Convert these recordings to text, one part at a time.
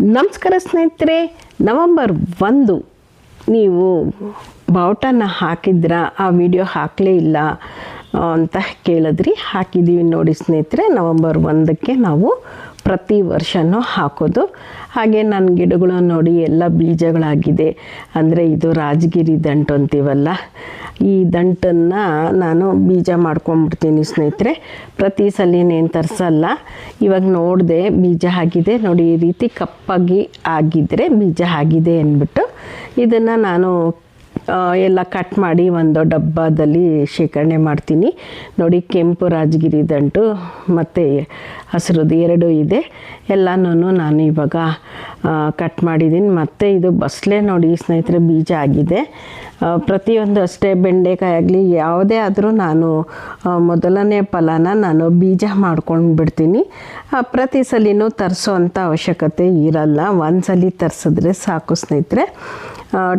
ನಮಸ್ಕಾರ ಸ್ನೇಹಿತರೆ, ನವಂಬರ್ ಒಂದು, ನೀವು ಬಾವುಟನ ಹಾಕಿದ್ರ? ಆ ವಿಡಿಯೋ ಹಾಕಲೇ ಇಲ್ಲ ಅಂತ ಕೇಳಿದ್ರಿ. ಹಾಕಿದ್ದೀವಿ ನೋಡಿ ಸ್ನೇಹಿತರೆ, ನವಂಬರ್ ಒಂದಕ್ಕೆ ನಾವು ಪ್ರತಿ ವರ್ಷವೂ ಹಾಕೋದು. ಹಾಗೆ ನನ್ನ ಗಿಡಗಳು ನೋಡಿ ಎಲ್ಲ ಬೀಜಗಳಾಗಿದೆ. ಅಂದರೆ ಇದು ರಾಜಗಿರಿ ದಂಟು ಅಂತೀವಲ್ಲ, ಈ ದಂಟನ್ನು ನಾನು ಬೀಜ ಮಾಡ್ಕೊಂಬಿಡ್ತೀನಿ ಸ್ನೇಹಿತರೆ. ಪ್ರತಿ ಸಲಿನೇನು ತರಿಸಲ್ಲ. ಇವಾಗ ನೋಡಿದೆ ಬೀಜ ಆಗಿದೆ ನೋಡಿ ಈ ರೀತಿ ಕಪ್ಪಾಗಿ ಆಗಿದ್ದರೆ ಬೀಜ ಆಗಿದೆ ಅಂದ್ಬಿಟ್ಟು ಇದನ್ನು ನಾನು ಎಲ್ಲ ಕಟ್ ಮಾಡಿ ಒಂದು ಡಬ್ಬದಲ್ಲಿ ಶೇಖರಣೆ ಮಾಡ್ತೀನಿ. ನೋಡಿ, ಕೆಂಪು ರಾಜಗಿರಿ ದಂಟು, ಮತ್ತು ಹಸಿರುದು ಎರಡು ಇದೆ. ಎಲ್ಲನೂ ನಾನು ಇವಾಗ ಕಟ್ ಮಾಡಿದ್ದೀನಿ ಮತ್ತು ಇದು ಬಸ್ಲೆ ನೋಡಿ ಸ್ನೇಹಿತರೆ, ಬೀಜ ಆಗಿದೆ. ಪ್ರತಿಯೊಂದು ಅಷ್ಟೇ ಬೆಂಡೆಕಾಯಿ ಆಗಲಿ, ಯಾವುದೇ ಆದರೂ ನಾನು ಮೊದಲನೇ ಫಲನ ನಾನು ಬೀಜ ಮಾಡ್ಕೊಂಡು ಬಿಡ್ತೀನಿ. ಪ್ರತಿ ಸಲಿನೂ ತರಿಸೋ ಅವಶ್ಯಕತೆ ಇರಲ್ಲ. ಒಂದು ಸಲ ತರಿಸಿದ್ರೆ ಸಾಕು ಸ್ನೇಹಿತರೆ.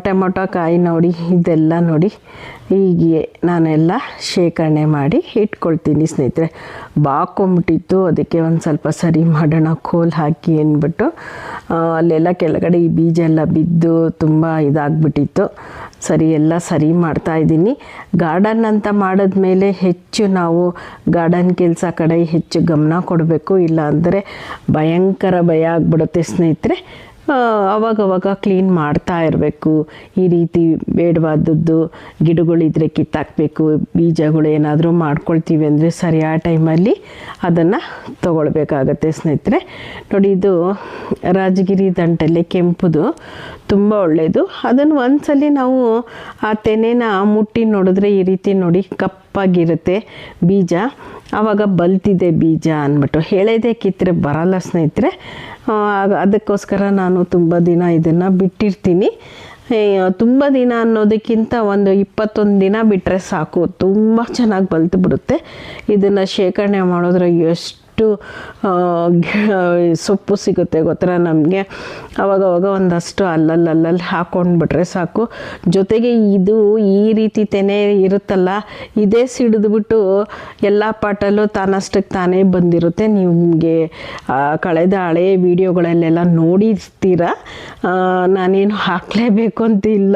ಟೊಮೊಟೊ ಕಾಯಿ ನೋಡಿ, ಇದೆಲ್ಲ ನೋಡಿ. ಹೀಗೆ ನಾನೆಲ್ಲ ಶೇಖರಣೆ ಮಾಡಿ ಇಟ್ಕೊಳ್ತೀನಿ ಸ್ನೇಹಿತರೆ. ಬಾಕೊಂಬಿಟ್ಟಿತ್ತು, ಅದಕ್ಕೆ ಒಂದು ಸ್ವಲ್ಪ ಸರಿ ಮಾಡೋಣ ಕೋಲ್ ಹಾಕಿ ಅಂದ್ಬಿಟ್ಟು. ಅಲ್ಲೆಲ್ಲ ಕೆಳಗಡೆ ಈ ಬೀಜ ಎಲ್ಲ ಬಿದ್ದು ತುಂಬ ಇದಾಗ್ಬಿಟ್ಟಿತ್ತು. ಸರಿ, ಎಲ್ಲ ಸರಿ ಮಾಡ್ತಾ ಇದ್ದೀನಿ. ಗಾರ್ಡನ್ ಅಂತ ಮಾಡಿದ್ಮೇಲೆ ಹೆಚ್ಚು ನಾವು ಗಾರ್ಡನ್ ಕೆಲಸ ಕಡೆ ಹೆಚ್ಚು ಗಮನ ಕೊಡಬೇಕು. ಇಲ್ಲ ಅಂದರೆ ಭಯಂಕರ ಭಯ ಆಗ್ಬಿಡುತ್ತೆ ಸ್ನೇಹಿತರೆ. ಅವಾಗವಾಗ ಕ್ಲೀನ್ ಮಾಡ್ತಾ ಇರಬೇಕು. ಈ ರೀತಿ ಬೇಡವಾದದ್ದು ಗಿಡಗಳಿದ್ರೆ ಕಿತ್ತಾಕಬೇಕು, ಬೀಜಗಳು ಏನಾದರೂ ಮಾಡ್ಕೊಳ್ತೀವಿ ಅಂದರೆ ಸರಿಯಾದ ಟೈಮಲ್ಲಿ ಅದನ್ನು ತೊಗೊಳ್ಬೇಕಾಗತ್ತೆ ಸ್ನೇಹಿತರೆ. ನೋಡಿ, ಇದು ರಾಜಗಿರಿ ದಂಟಲ್ಲಿ ಕೆಂಪುದು ತುಂಬ ಒಳ್ಳೆಯದು ಅದನ್ನು ಒಂದ್ಸಲಿ ನಾವು ಆ ತೆನೆನ ಮುಟ್ಟಿ ನೋಡಿದ್ರೆ ಈ ರೀತಿ ನೋಡಿ ಕಪ್ಪಾಗಿರುತ್ತೆ ಬೀಜ. ಆವಾಗ ಬಲ್ತಿದೆ ಬೀಜ ಅಂದ್ಬಿಟ್ಟು. ಹೇಳೋದೇ ಕಿತ್ತರೆ ಬರಲ್ಲ ಸ್ನೇಹಿತರೆ. ಅದಕ್ಕೋಸ್ಕರ ನಾನು ತುಂಬ ದಿನ ಇದನ್ನು ಬಿಟ್ಟಿರ್ತೀನಿ. ತುಂಬ ದಿನ ಅನ್ನೋದಕ್ಕಿಂತ ಒಂದು ಇಪ್ಪತ್ತೊಂದು ದಿನ ಬಿಟ್ಟರೆ ಸಾಕು. ತುಂಬ ಚೆನ್ನಾಗಿ ಬಲ್ತು ಬಿಡುತ್ತೆ. ಇದನ್ನು ಶೇಖರಣೆ ಮಾಡಿದ್ರೆ ಎಷ್ಟು ಗಿ- ಸೊಪ್ಪು ಸಿಗುತ್ತೆ ಗೊತ್ತರ ನಮಗೆ? ಅವಾಗವಾಗ ಒಂದಷ್ಟು ಅಲ್ಲಲ್ಲಿ ಅಲ್ಲಲ್ಲಿ ಹಾಕ್ಕೊಂಡ್ಬಿಟ್ರೆ ಸಾಕು. ಜೊತೆಗೆ ಇದು ಈ ರೀತಿ ತೆನೆ ಇರುತ್ತಲ್ಲ, ಇದೇ ಸಿಡಿದ್ಬಿಟ್ಟು ಎಲ್ಲ ಪಾಟಲ್ಲೂ ತಾನಷ್ಟಕ್ಕೆ ತಾನೇ ಬಂದಿರುತ್ತೆ. ನಿಮಗೆ ಕಳೆದ ಹಳೆಯ ವೀಡಿಯೋಗಳಲ್ಲೆಲ್ಲ ನೋಡಿರ್ತೀರ? ನಾನೇನು ಹಾಕಲೇಬೇಕು ಅಂತ ಇಲ್ಲ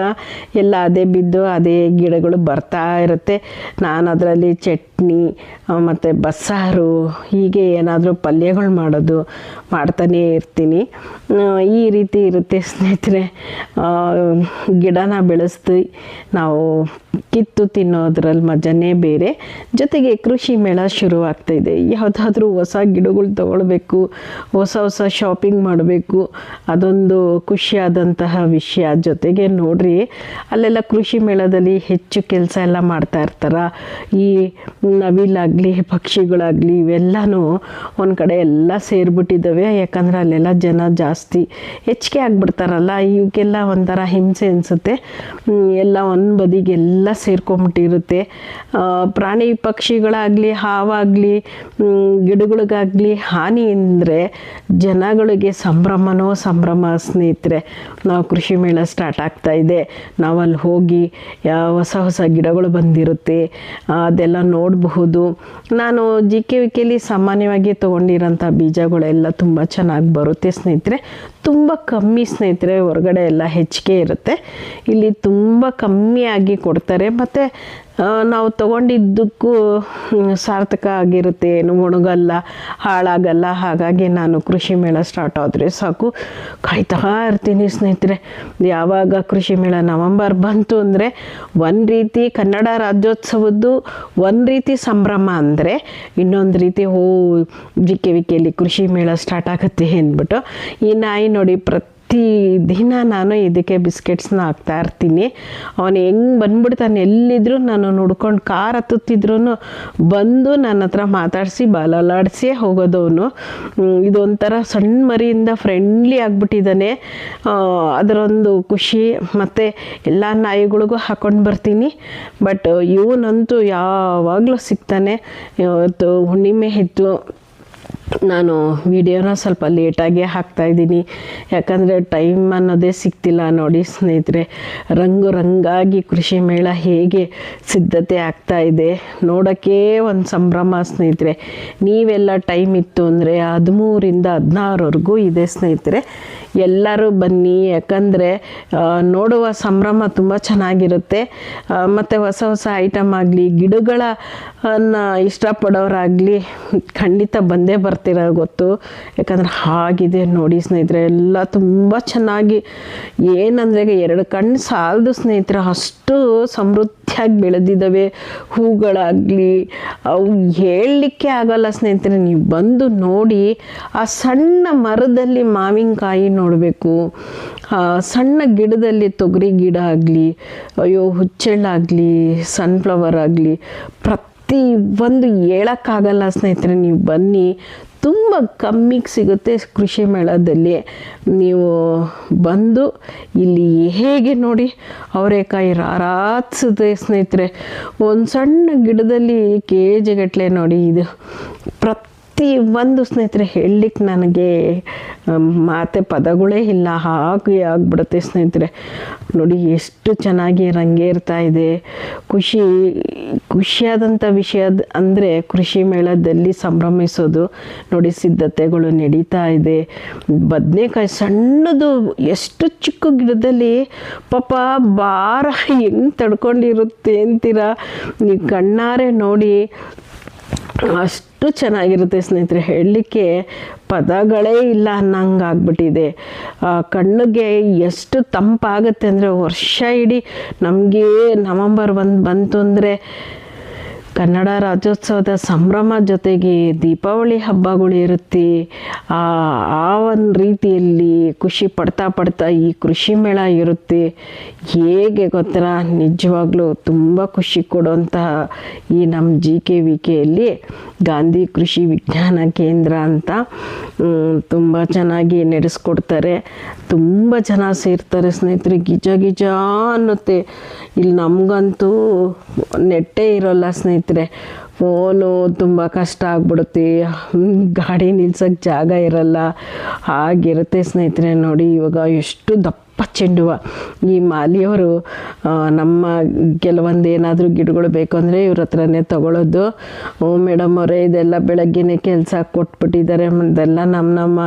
ಎಲ್ಲ ಅದೇ ಬಿದ್ದು ಅದೇ ಗಿಡಗಳು ಬರ್ತಾ ಇರುತ್ತೆ. ನಾನು ಅದರಲ್ಲಿ ಚಟ್ನಿ ಮತ್ತು ಬಸ್ಸಾರು, ಹೀಗೆ ಏನಾದರೂ ಪಲ್ಯಗಳು ಮಾಡೋದು ಮಾಡ್ತಾನೇ ಇರ್ತೀನಿ. ಈ ರೀತಿ ಇರುತ್ತೆ ಸ್ನೇಹಿತರೆ. ಗಿಡನ ಬೆಳೆಸ್ತೀವಿ ನಾವು ಕಿತ್ತು ತಿನ್ನೋದ್ರಲ್ಲಿ ಮಜನೇ ಬೇರೆ. ಜೊತೆಗೆ ಕೃಷಿ ಮೇಳ ಶುರುವಾಗ್ತಾ ಇದೆ ಯಾವುದಾದ್ರೂ ಹೊಸ ಗಿಡಗಳು ತಗೊಳ್ಬೇಕು, ಹೊಸ ಹೊಸ ಶಾಪಿಂಗ್ ಮಾಡಬೇಕು, ಅದೊಂದು ಖುಷಿಯಾದಂತಹ ವಿಷಯ. ಜೊತೆಗೆ ನೋಡ್ರಿ, ಅಲ್ಲೆಲ್ಲ ಕೃಷಿ ಮೇಳದಲ್ಲಿ ಹೆಚ್ಚು ಕೆಲಸ ಎಲ್ಲ ಮಾಡ್ತಾ ಇರ್ತಾರ. ಈ ನವಿಲಾಗ್ಲಿ, ಪಕ್ಷಿಗಳಾಗಲಿ, ಇವೆಲ್ಲನೂ ಒಂದು ಕಡೆ ಎಲ್ಲ ಸೇರಿಬಿಟ್ಟಿದ್ದಾವೆ ಯಾಕಂದ್ರೆ ಅಲ್ಲೆಲ್ಲ ಜನ ಜಾಸ್ತಿ ಹೆಚ್ಚಿಗೆ ಆಗ್ಬಿಡ್ತಾರಲ್ಲ. ಇವಕ್ಕೆಲ್ಲ ಒಂಥರ ಹಿಂಸೆ ಅನಿಸುತ್ತೆ. ಎಲ್ಲ ಒಂದು ಬದಿಗೆಲ್ಲ ಸೇರ್ಕೊಂಬಿಟ್ಟಿರುತ್ತೆ. ಪ್ರಾಣಿ ಪಕ್ಷಿಗಳಾಗಲಿ, ಹಾವಾಗಲಿ ಗಿಡಗಳಿಗಾಗಲಿ ಹಾನಿ ಅಂದರೆ ಜನಗಳಿಗೆ ಸಂಭ್ರಮನೋ ಸಂಭ್ರಮ ಸ್ನೇಹಿತರೆ, ನಾವು ಕೃಷಿ ಮೇಳ ಸ್ಟಾರ್ಟ್ ಆಗ್ತಾ ಇದೆ. ನಾವು ಅಲ್ಲಿ ಹೋಗಿ ಹೊಸ ಹೊಸ ಗಿಡಗಳು ಬಂದಿರುತ್ತೆ. ಅದೆಲ್ಲ ನೋಡಬಹುದು. ನಾನು ಜಿ ಕೆ ವಿ ಕೆಲಿ ಸಾಮಾನ್ಯವಾಗಿ ತೊಗೊಂಡಿರೋಂಥ ಬೀಜಗಳೆಲ್ಲ ತುಂಬ ಚೆನ್ನಾಗಿ ಬರುತ್ತೆ ಸ್ನೇಹಿತರೆ. ತುಂಬ ಕಮ್ಮಿ ಸ್ನೇಹಿತರೆ, ಹೊರಗಡೆ ಎಲ್ಲ ಹೆಚ್ಚಿಗೆ ಇರುತ್ತೆ. ಇಲ್ಲಿ ತುಂಬ ಕಮ್ಮಿಯಾಗಿ ಕೊಡ್ತಾರೆ ಮತ್ತು ನಾವು ತಗೊಂಡಿದ್ದಕ್ಕೂ ಸಾರ್ಥಕ ಆಗಿರುತ್ತೆ. ಏನು ಒಣಗಲ್ಲ ಹಾಳಾಗಲ್ಲ. ಹಾಗಾಗಿ ನಾನು ಕೃಷಿ ಮೇಳ ಸ್ಟಾರ್ಟ್ ಆದರೆ ಸಾಕು. ಕಾಯ್ತಾ ಇರ್ತೀನಿ ಸ್ನೇಹಿತರೆ. ಯಾವಾಗ ಕೃಷಿ ಮೇಳ ನವಂಬರ್ ಬಂತು ಅಂದರೆ, ಒಂದು ರೀತಿ ಕನ್ನಡ ರಾಜ್ಯೋತ್ಸವದ್ದು, ಒಂದು ರೀತಿ ಸಂಭ್ರಮ ಅಂದರೆ, ಇನ್ನೊಂದು ರೀತಿ, ಹೋ ಜಿಕೆ ವಿಕೆಯಲ್ಲಿ ಕೃಷಿ ಮೇಳ ಸ್ಟಾರ್ಟ್ ಆಗುತ್ತೆ ಅಂದ್ಬಿಟ್ಟು ಈ ನಾಯಿ ನೋಡಿ ಪ್ರತಿ ದಿನ ನಾನು ಇದಕ್ಕೆ ಬಿಸ್ಕೆಟ್ಸ್ನ ಹಾಕ್ತಾ ಇರ್ತೀನಿ. ಅವನು ಹೆಂಗೆ ಬಂದ್ಬಿಡ್ತಾನೆ, ಎಲ್ಲಿದ್ರೂ ನಾನು ನೋಡ್ಕೊಂಡು ಕಾರ್ ಹತ್ತುತ್ತಿದ್ರು ಬಂದು ನನ್ನ ಹತ್ರ ಮಾತಾಡಿಸಿ ಬಾಲಲಾಡಿಸಿ ಹೋಗೋದವನು ಇದೊಂಥರ ಸಣ್ಣ ಮರಿಯಿಂದ ಫ್ರೆಂಡ್ಲಿ ಆಗಿಬಿಟ್ಟಿದ್ದಾನೆ ಅದರೊಂದು ಖುಷಿ ಮತ್ತು ಎಲ್ಲ ನಾಯಿಗಳಿಗೂ ಹಾಕ್ಕೊಂಡು ಬರ್ತೀನಿ. ಬಟ್ ಇವನಂತೂ ಯಾವಾಗಲೂ ಸಿಗ್ತಾನೆ. ಇವತ್ತು ಹುಣ್ಣಿಮೆ ಇತ್ತು. ನಾನು ವಿಡಿಯೋನ ಸ್ವಲ್ಪ ಲೇಟಾಗಿ ಹಾಕ್ತಾಯಿದ್ದೀನಿ ಯಾಕಂದರೆ ಟೈಮ್ ಅನ್ನೋದೇ ಸಿಗ್ತಿಲ್ಲ ನೋಡಿ ಸ್ನೇಹಿತರೆ. ರಂಗು ರಂಗಾಗಿ ಕೃಷಿ ಮೇಳ ಹೇಗೆ ಸಿದ್ಧತೆ ಆಗ್ತಾ ಇದೆ ನೋಡೋಕ್ಕೆ ಒಂದು ಸಂಭ್ರಮ ಸ್ನೇಹಿತರೆ. ನೀವೆಲ್ಲ ಟೈಮ್ ಇತ್ತು ಅಂದರೆ ಹದಿಮೂರಿಂದ ಹದಿನಾರವರೆಗೂ ಇದೆ ಸ್ನೇಹಿತರೆ. ಎಲ್ಲರೂ ಬನ್ನಿ, ಯಾಕಂದರೆ ನೋಡುವ ಸಂಭ್ರಮ ತುಂಬ ಚೆನ್ನಾಗಿರುತ್ತೆ. ಮತ್ತು ಹೊಸ ಹೊಸ ಐಟಮ್ ಆಗಲಿ, ಗಿಡಗಳನ್ನು ಇಷ್ಟಪಡೋರಾಗಲಿ ಖಂಡಿತ ಬಂದೇ ಬರ್ತೀರ. ಗೊತ್ತು? ಯಾಕಂದ್ರೆ ಹಾಗಿದೆ ನೋಡಿ ಸ್ನೇಹಿತರೆ, ಎಲ್ಲ ತುಂಬ ಚೆನ್ನಾಗಿ. ಏನಂದರೆ ಎರಡು ಕಣ್ಣು ಸಾಲದು ಸ್ನೇಹಿತರೆ, ಅಷ್ಟು ಸಮೃದ್ಧಿಯಾಗಿ ಬೆಳೆದಿದ್ದಾವೆ. ಹೂಗಳಾಗಲಿ, ಅವು ಹೇಳಲಿಕ್ಕೆ ಆಗಲ್ಲ ಸ್ನೇಹಿತರೆ. ನೀವು ಬಂದು ನೋಡಿ, ಆ ಸಣ್ಣ ಮರದಲ್ಲಿ ಮಾವಿನಕಾಯಿ ನೋಡಬೇಕು. ಸಣ್ಣ ಗಿಡದಲ್ಲಿ ತೊಗರಿ ಗಿಡ ಆಗಲಿ, ಅಯ್ಯೋ, ಹುಚ್ಚೆಳ್ಳಾಗಲಿ ಸನ್ಫ್ಲವರ್ ಆಗಲಿ, ಪ್ರತಿ ಒಂದು ಹೇಳೋಕ್ಕಾಗಲ್ಲ ಸ್ನೇಹಿತರೆ, ನೀವು ಬನ್ನಿ. ತುಂಬ ಕಮ್ಮಿಗೆ ಸಿಗುತ್ತೆ ಕೃಷಿ ಮೇಳದಲ್ಲಿ. ನೀವು ಬಂದು ಇಲ್ಲಿ ಹೇಗೆ ನೋಡಿ ಅವರೆಕಾಯಿ ರಾರಾತ್ಸುತ್ತೆ ಸ್ನೇಹಿತರೆ. ಒಂದು ಸಣ್ಣ ಗಿಡದಲ್ಲಿ ಕೆ ಜಿಗಟ್ಟಲೆ ನೋಡಿ, ಇದು ಪ್ರತಿ ಒಂದು ಸ್ನೇಹಿತರೆ ಹೇಳಲಿಕ್ಕೆ ನನಗೆ ಮಾತೆ ಪದಗಳೇ ಇಲ್ಲ, ಹಾಗೆ ಆಗ್ಬಿಡುತ್ತೆ ಸ್ನೇಹಿತರೆ. ನೋಡಿ ಎಷ್ಟು ಚೆನ್ನಾಗಿ ರಂಗೇರ್ತಾ ಇದೆ. ಖುಷಿ ಖುಷಿಯಾದಂಥ ವಿಷಯ ಅಂದರೆ ಕೃಷಿ ಮೇಳದಲ್ಲಿ ಸಂಭ್ರಮಿಸೋದು, ನೋಡಿ ಸಿದ್ಧತೆಗಳು ನಡೀತಾ ಇದೆ. ಬದನೆಕಾಯಿ ಸಣ್ಣದು ಎಷ್ಟು ಚಿಕ್ಕ ಗಿಡದಲ್ಲಿ ಪಾಪ ಭಾರ ಹೆಂಗೆ ತಡ್ಕೊಂಡಿರುತ್ತೆ ಅಂತೀರ? ನೀವು ಕಣ್ಣಾರೆ ನೋಡಿ. ಅಷ್ಟು ಚೆನ್ನಾಗಿರುತ್ತೆ ಸ್ನೇಹಿತರೆ, ಹೇಳಲಿಕ್ಕೆ ಪದಗಳೇ ಇಲ್ಲ ಅನ್ನಂಗೆ ಆಗ್ಬಿಟ್ಟಿದೆ ಕಣ್ಣಿಗೆ ಎಷ್ಟು ತಂಪಾಗುತ್ತೆ ಅಂದರೆ ವರ್ಷ ಇಡೀ ನಮಗೆ ನವಂಬರ್ ಒಂದು ಬಂತು ಅಂದರೆ ಕನ್ನಡ ರಾಜ್ಯೋತ್ಸವದ ಸಂಭ್ರಮ ಜೊತೆಗೆ ದೀಪಾವಳಿ ಹಬ್ಬಗಳು ಇರುತ್ತೆ. ಆ ಒಂದು ರೀತಿಯಲ್ಲಿ ಖುಷಿ ಪಡ್ತಾ ಪಡ್ತಾ ಈ ಕೃಷಿ ಮೇಳ ಇರುತ್ತೆ. ಹೇಗೆ ಗೊತ್ತಾ? ನಿಜವಾಗ್ಲೂ ತುಂಬ ಖುಷಿ ಕೊಡುವಂತಹ ಈ ನಮ್ಮ ಜಿ ಕೆ ವಿ ಕೆಯಲ್ಲಿ ಗಾಂಧಿ ಕೃಷಿ ವಿಜ್ಞಾನ ಕೇಂದ್ರ ಅಂತ ತುಂಬ ಚೆನ್ನಾಗಿ ನಡೆಸ್ಕೊಡ್ತಾರೆ. ತುಂಬ ಜನ ಸೇರ್ತಾರೆ ಸ್ನೇಹಿತರೆ, ಗಿಜ ಗಿಜ ಅನ್ನುತ್ತೆ. ಇಲ್ಲಿ ನಮಗಂತೂ ನೆಟ್ಟೇ ಇರೋಲ್ಲ ಸ್ನೇಹಿತರೆ. ಫೋನು ತುಂಬ ಕಷ್ಟ ಆಗ್ಬಿಡುತ್ತೆ. ಗಾಡಿ ನಿಲ್ಸೋಕ್ಕೆ ಜಾಗ ಇರಲ್ಲ. ಹಾಗಿರುತ್ತೆ ಸ್ನೇಹಿತರೆ ನೋಡಿ, ಇವಾಗ ಎಷ್ಟು ದಪ್ಪ ಚೆಂಡುವ ಈ ಮಾಲಿಯವರು ನಮ್ಮ ಕೆಲವೊಂದು ಏನಾದರೂ ಗಿಡಗಳು ಬೇಕು ಅಂದರೆ ಇವ್ರ ಹತ್ರನೇ ತೊಗೊಳೋದು. ಓ ಮೇಡಮ್ ಅವರೇ, ಇದೆಲ್ಲ ಬೆಳಗ್ಗೆನೇ ಕೆಲಸ ಕೊಟ್ಬಿಟ್ಟಿದ್ದಾರೆ. ಅದೆಲ್ಲ ನಮ್ಮ ನಮ್ಮ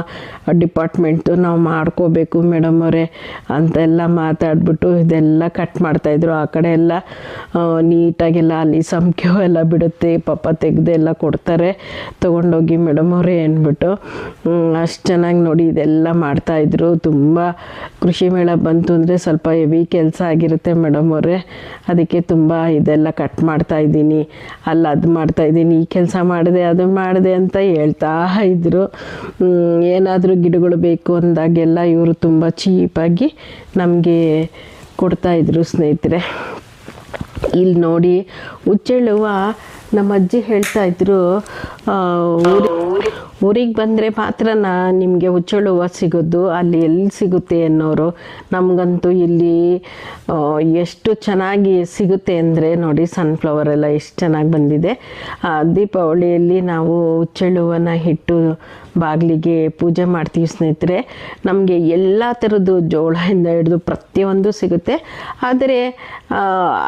ಡಿಪಾರ್ಟ್ಮೆಂಟು, ನಾವು ಮಾಡ್ಕೋಬೇಕು ಮೇಡಮ್ ಅವರೇ ಅಂತೆಲ್ಲ ಮಾತಾಡ್ಬಿಟ್ಟು ಇದೆಲ್ಲ ಕಟ್ ಮಾಡ್ತಾಯಿದ್ರು ಆ ಕಡೆ ಎಲ್ಲ ನೀಟಾಗೆಲ್ಲ ಅಲ್ಲಿ ಸಂಖ್ಯೆ ಎಲ್ಲ ಬಿಡುತ್ತೆ. ಪಾಪ ತೆಗೆದು ಎಲ್ಲ ಕೊಡ್ತಾರೆ. ತೊಗೊಂಡೋಗಿ ಮೇಡಮ್ ಅವರೇ ಅಂದ್ಬಿಟ್ಟು ಅಷ್ಟು ಚೆನ್ನಾಗಿ ನೋಡಿ ಇದೆಲ್ಲ ಮಾಡ್ತಾಯಿದ್ರು ತುಂಬ ಕೃಷಿ ಮೇಳ ಬಂತು ಅಂದರೆ ಸ್ವಲ್ಪ ಹೆವಿ ಕೆಲಸ ಆಗಿರುತ್ತೆ ಮೇಡಮ್ ಅವರೇ. ಅದಕ್ಕೆ ತುಂಬ ಇದೆಲ್ಲ ಕಟ್ ಮಾಡ್ತಾ ಇದ್ದೀನಿ. ಅಲ್ಲಿ, ಅದು ಮಾಡ್ತಾ ಇದ್ದೀನಿ. ಈ ಕೆಲಸ ಮಾಡಿದೆ, ಅದು ಮಾಡಿದೆ ಅಂತ ಹೇಳ್ತಾ ಇದ್ದರು ಏನಾದರೂ ಗಿಡಗಳು ಬೇಕು ಅಂದಾಗೆಲ್ಲ ಇವರು ತುಂಬ ಚೀಪಾಗಿ ನಮಗೆ ಕೊಡ್ತಾಯಿದ್ರು ಸ್ನೇಹಿತರೆ. ಇಲ್ಲಿ ನೋಡಿ ಹುಚ್ಚೆಳುವ ನಮ್ಮ ಅಜ್ಜಿ ಹೇಳ್ತಾ ಇದ್ರು ಊರಿಗೆ ಬಂದರೆ ಮಾತ್ರ ನಾ ನಿಮಗೆ ಹುಚ್ಚಳು ಹೂವು ಸಿಗೋದು, ಅಲ್ಲಿ ಎಲ್ಲಿ ಸಿಗುತ್ತೆ ಅನ್ನೋರು. ನಮಗಂತೂ ಇಲ್ಲಿ ಎಷ್ಟು ಚೆನ್ನಾಗಿ ಸಿಗುತ್ತೆ ಅಂದರೆ ನೋಡಿ ಸನ್ಫ್ಲವರ್ ಎಲ್ಲ ಎಷ್ಟು ಚೆನ್ನಾಗಿ ಬಂದಿದೆ. ದೀಪಾವಳಿಯಲ್ಲಿ ನಾವು ಹುಚ್ಚಳು ಹಿಟ್ಟು ಇಟ್ಟು ಬಾಗಿಲಿಗೆ ಪೂಜೆ ಮಾಡ್ತೀವಿ ಸ್ನೇಹಿತರೆ. ನಮಗೆ ಎಲ್ಲ ಥರದ್ದು ಜೋಳದಿಂದ ಹಿಡಿದು ಪ್ರತಿಯೊಂದು ಸಿಗುತ್ತೆ. ಆದರೆ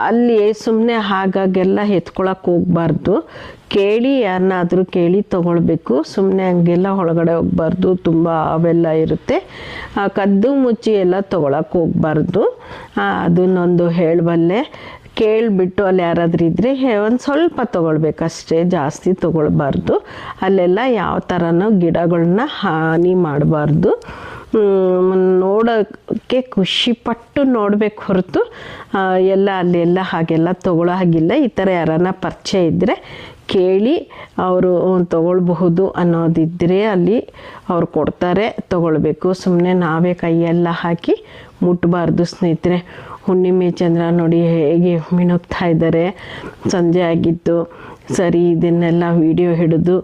ಅಲ್ಲಿ ಸುಮ್ಮನೆ ಹಾಗಾಗೆಲ್ಲ ಎತ್ಕೊಳಕ್ಕೆ ಹೋಗಬಾರ್ದು. ಕೇಳಿ ಯಾರನ್ನಾದರೂ ಕೇಳಿ ತೊಗೊಳ್ಬೇಕು. ಸುಮ್ಮನೆ ಹಂಗೆಲ್ಲ ಒಳಗಡೆ ಹೋಗ್ಬಾರ್ದು, ತುಂಬ ಅವೆಲ್ಲ ಇರುತ್ತೆ. ಕದ್ದು ಮುಚ್ಚಿ ಎಲ್ಲ ತೊಗೊಳಕ್ಕೆ ಹೋಗ್ಬಾರ್ದು. ಅದನ್ನೊಂದು ಹೇಳಬಲ್ಲೆ, ಕೇಳಿಬಿಟ್ಟು ಅಲ್ಲಿ ಯಾರಾದರೂ ಇದ್ದರೆ ಒಂದು ಸ್ವಲ್ಪ ತೊಗೊಳ್ಬೇಕಷ್ಟೇ, ಜಾಸ್ತಿ ತೊಗೊಳ್ಬಾರ್ದು. ಅಲ್ಲೆಲ್ಲ ಯಾವ ಥರನೂ ಗಿಡಗಳನ್ನ ಹಾನಿ ಮಾಡಬಾರ್ದು. ನೋಡೋಕ್ಕೆ ಖುಷಿಪಟ್ಟು ನೋಡಬೇಕು ಹೊರತು. ಎಲ್ಲ ಅಲ್ಲೆಲ್ಲ ಹಾಗೆಲ್ಲ ತೊಗೊಳ್ಳೋ ಹಾಗಿಲ್ಲ. ಈ ಥರ ಯಾರನ್ನ ಪರಿಚಯ ಇದ್ದರೆ ಕೇಳಿ ಅವರು ತಗೊಳ್ಬಹುದು ಅನ್ನೋದಿದ್ದರೆ ಅಲ್ಲಿ ಅವ್ರು ಕೊಡ್ತಾರೆ, ತಗೊಳ್ಬೇಕು. ಸುಮ್ಮನೆ ನಾವೇ ಕೈಯೆಲ್ಲ ಹಾಕಿ ಮುಟ್ಟಬಾರ್ದು ಸ್ನೇಹಿತರೆ. ಹುಣ್ಣಿಮೆ ಚಂದ್ರ ನೋಡಿ ಹೇಗೆ ಮಿಣುಕ್ತಾ ಇದ್ದಾರೆ. ಸಂಜೆ ಆಗಿತ್ತು. ಸರಿ, ಇದನ್ನೆಲ್ಲ ವಿಡಿಯೋ ಹಿಡಿದು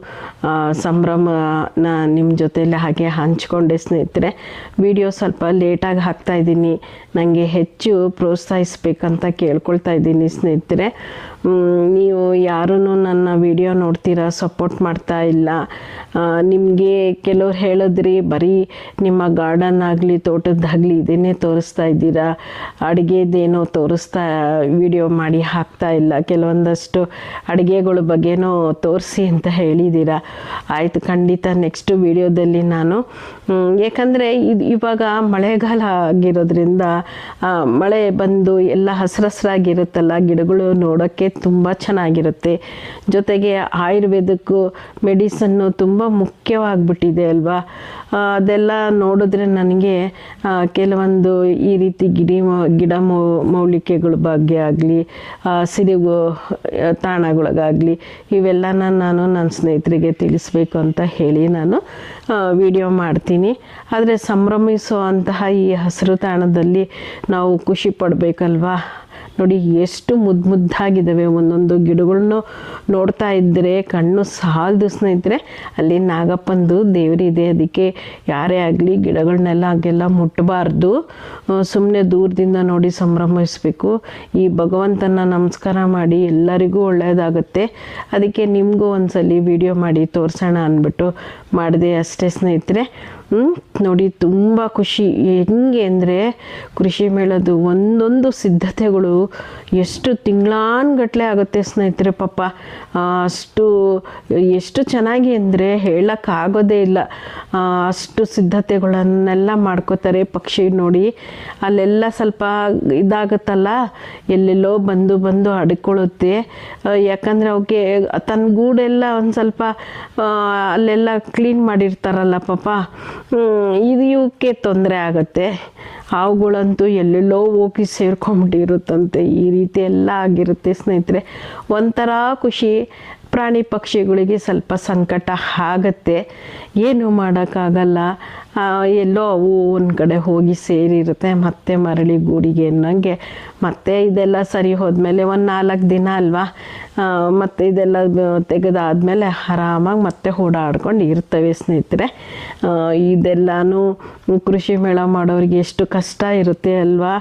ಸಂಭ್ರಮನ ನಿಮ್ಮ ಜೊತೆಯಲ್ಲಿ ಹಾಗೆ ಹಂಚ್ಕೊಂಡೆ ಸ್ನೇಹಿತರೆ. ವಿಡಿಯೋ ಸ್ವಲ್ಪ ಲೇಟಾಗಿ ಹಾಕ್ತಾಯಿದ್ದೀನಿ ನನಗೆ ಹೆಚ್ಚು ಪ್ರೋತ್ಸಾಹಿಸ್ಬೇಕಂತ ಕೇಳ್ಕೊಳ್ತಾ ಇದ್ದೀನಿ ಸ್ನೇಹಿತರೆ. ನೀವು ಯಾರೂ ನನ್ನ ವಿಡಿಯೋ ನೋಡ್ತೀರಾ ಸಪೋರ್ಟ್ ಮಾಡ್ತಾ ಇಲ್ಲ. ನಿಮಗೆ ಕೆಲವ್ರು ಹೇಳಿದ್ರಿ, ಬರೀ ನಿಮ್ಮ ಗಾರ್ಡನ್ ಆಗಲಿ, ತೋಟದ್ದಾಗಲಿ ಇದನ್ನೇ ತೋರಿಸ್ತಾ ಇದ್ದೀರಾ? ಅಡುಗೆದೇನೋ ತೋರಿಸ್ತಾ ವಿಡಿಯೋ ಮಾಡಿ ಹಾಕ್ತಾ ಇಲ್ಲ. ಕೆಲವೊಂದಷ್ಟು ಅಡುಗೆಗಳ ಬಗ್ಗೆನೂ ತೋರಿಸಿ ಅಂತ ಹೇಳಿದ್ದೀರಾ? ಆಯಿತು, ಖಂಡಿತ ನೆಕ್ಸ್ಟ್ ವಿಡಿಯೋದಲ್ಲಿ ನಾನು ಏಕೆಂದರೆ ಇದು ಇವಾಗ ಮಳೆಗಾಲ ಆಗಿರೋದ್ರಿಂದ ಮಳೆ ಬಂದು ಎಲ್ಲ ಹಸಿರಸ್ರಾಗಿರುತ್ತಲ್ಲ, ಗಿಡಗಳು ನೋಡೋಕ್ಕೆ ತುಂಬ ಚೆನ್ನಾಗಿರುತ್ತೆ. ಜೊತೆಗೆ ಆಯುರ್ವೇದಕ್ಕೂ ಮೆಡಿಸನ್ನು ತುಂಬ ಮುಖ್ಯವಾಗಿಬಿಟ್ಟಿದೆ ಅಲ್ವಾ? ಅದೆಲ್ಲ ನೋಡಿದ್ರೆ ನನಗೆ ಕೆಲವೊಂದು ಈ ರೀತಿ ಗಿಡಿ ಗಿಡ ಮೌಲಿಕೆಗಳ ಬಗ್ಗೆ ಆಗಲಿ ಸಿರಿಗು ತಾಣಗಳಿಗಾಗಲಿ, ಇವೆಲ್ಲನ ನಾನು ನನ್ನ ಸ್ನೇಹಿತರಿಗೆ ತಿಳಿಸ್ಬೇಕು ಅಂತ ಹೇಳಿ ನಾನು ವಿಡಿಯೋ ಮಾಡ್ತೀನಿ. ಆದರೆ ಸಂಭ್ರಮಿಸುವಂತಹ ಈ ಹಸಿರು ತಾಣದಲ್ಲಿ ನಾವು ಖುಷಿ ಪಡಬೇಕಲ್ವಾ? ನೋಡಿ, ಎಷ್ಟು ಮುದ್ದು ಮುದ್ದಾಗಿದ್ದಾವೆ ಒಂದೊಂದು ಗಿಡಗಳನ್ನ ನೋಡ್ತಾ ಇದ್ದರೆ ಕಣ್ಣು ಸಾಲದು ಸ್ನೇಹಿತರೆ, ಅಲ್ಲಿ ನಾಗಪ್ಪಂದು ದೇವರಿದೆ ಅದಕ್ಕೆ ಯಾರೇ ಆಗಲಿ ಗಿಡಗಳನ್ನೆಲ್ಲ ಹಾಗೆಲ್ಲ ಮುಟ್ಟಬಾರ್ದು ಸುಮ್ಮನೆ ದೂರದಿಂದ ನೋಡಿ ಸಂಭ್ರಮಿಸಬೇಕು. ಈ ಭಗವಂತನ ನಮಸ್ಕಾರ ಮಾಡಿ ಎಲ್ಲರಿಗೂ ಒಳ್ಳೆಯದಾಗುತ್ತೆ. ಅದಕ್ಕೆ ನಿಮಗೂ ಒಂದ್ಸಲಿ ವಿಡಿಯೋ ಮಾಡಿ ತೋರಿಸೋಣ ಅಂದ್ಬಿಟ್ಟು ಮಾಡಿದೆ ಅಷ್ಟೇ ಸ್ನೇಹಿತರೆ? ನೋಡಿ, ತುಂಬ ಖುಷಿ. ಹೆಂಗೆ ಅಂದರೆ ಕೃಷಿ ಮೇಳದು ಒಂದೊಂದು ಸಿದ್ಧತೆಗಳು ಎಷ್ಟು ತಿಂಗಳಾನ್ಗಟ್ಲೆ ಆಗುತ್ತೆ ಸ್ನೇಹಿತರೆ ಪಾಪ. ಅಷ್ಟು, ಎಷ್ಟು ಚೆನ್ನಾಗಿ ಅಂದರೆ ಹೇಳೋಕ್ಕಾಗೋದೇ ಇಲ್ಲ. ಅಷ್ಟು ಸಿದ್ಧತೆಗಳನ್ನೆಲ್ಲ ಮಾಡ್ಕೋತಾರೆ ಪಕ್ಷಿ ನೋಡಿ. ಅಲ್ಲೆಲ್ಲ ಸ್ವಲ್ಪ ಇದಾಗುತ್ತಲ್ಲ? ಎಲ್ಲೆಲ್ಲೋ ಬಂದು ಬಂದು ಅಡ್ಕೊಳ್ಳುತ್ತೆ ಯಾಕಂದರೆ ಅವಕ್ಕೆ ತನ್ನ ಗೂಡೆಲ್ಲ ಒಂದು ಸ್ವಲ್ಪ ಅಲ್ಲೆಲ್ಲ ಕ್ಲೀನ್ ಮಾಡಿರ್ತಾರಲ್ಲ ಪಾಪ. ಇದು ಇವಕ್ಕೆ ತೊಂದರೆ ಆಗುತ್ತೆ. ಹಾವುಗಳಂತೂ ಎಲ್ಲೆಲ್ಲೋ ಹೋಗಿ ಸೇರ್ಕೊಂಬಿಟ್ಟಿರುತ್ತಂತೆ. ಈ ರೀತಿ ಎಲ್ಲ ಆಗಿರುತ್ತೆ ಸ್ನೇಹಿತರೆ. ಒಂಥರ ಖುಷಿ. ಪ್ರಾಣಿ ಪಕ್ಷಿಗಳಿಗೆ ಸ್ವಲ್ಪ ಸಂಕಟ ಆಗತ್ತೆ. ಏನು ಮಾಡೋಕ್ಕಾಗಲ್ಲ. ಎಲ್ಲೋ ಅವು ಒಂದು ಕಡೆ ಹೋಗಿ ಸೇರಿರುತ್ತೆ, ಮತ್ತೆ ಮರಳಿ ಗೂಡಿಗೆ ಅನ್ನೋಂಗೆ ಮತ್ತೆ ಇದೆಲ್ಲ ಸರಿ ಹೋದ್ಮೇಲೆ ಒಂದು ನಾಲ್ಕು ದಿನ ಅಲ್ವಾ? ಮತ್ತು ಇದೆಲ್ಲ ತೆಗೆದಾದ್ಮೇಲೆ ಆರಾಮಾಗಿ ಮತ್ತೆ ಓಡಾಡ್ಕೊಂಡು ಇರ್ತವೆ ಸ್ನೇಹಿತರೆ. ಇದೆಲ್ಲನೂ ಕೃಷಿ ಮೇಳ ಮಾಡೋರಿಗೆ ಎಷ್ಟು ಕಷ್ಟ ಇರುತ್ತೆ ಅಲ್ವಾ?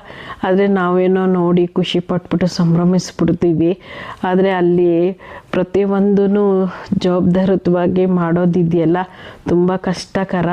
ಆದರೆ ನಾವೇನೋ ನೋಡಿ ಖುಷಿ ಪಟ್ಬಿಟ್ಟು ಸಂಭ್ರಮಿಸ್ಬಿಡ್ತೀವಿ. ಆದರೆ ಅಲ್ಲಿ ಪ್ರತಿಯೊಂದೂ ಜವಾಬ್ದಾರಿತವಾಗಿ ಮಾಡೋದಿದೆಯಲ್ಲ, ತುಂಬ ಕಷ್ಟಕರ.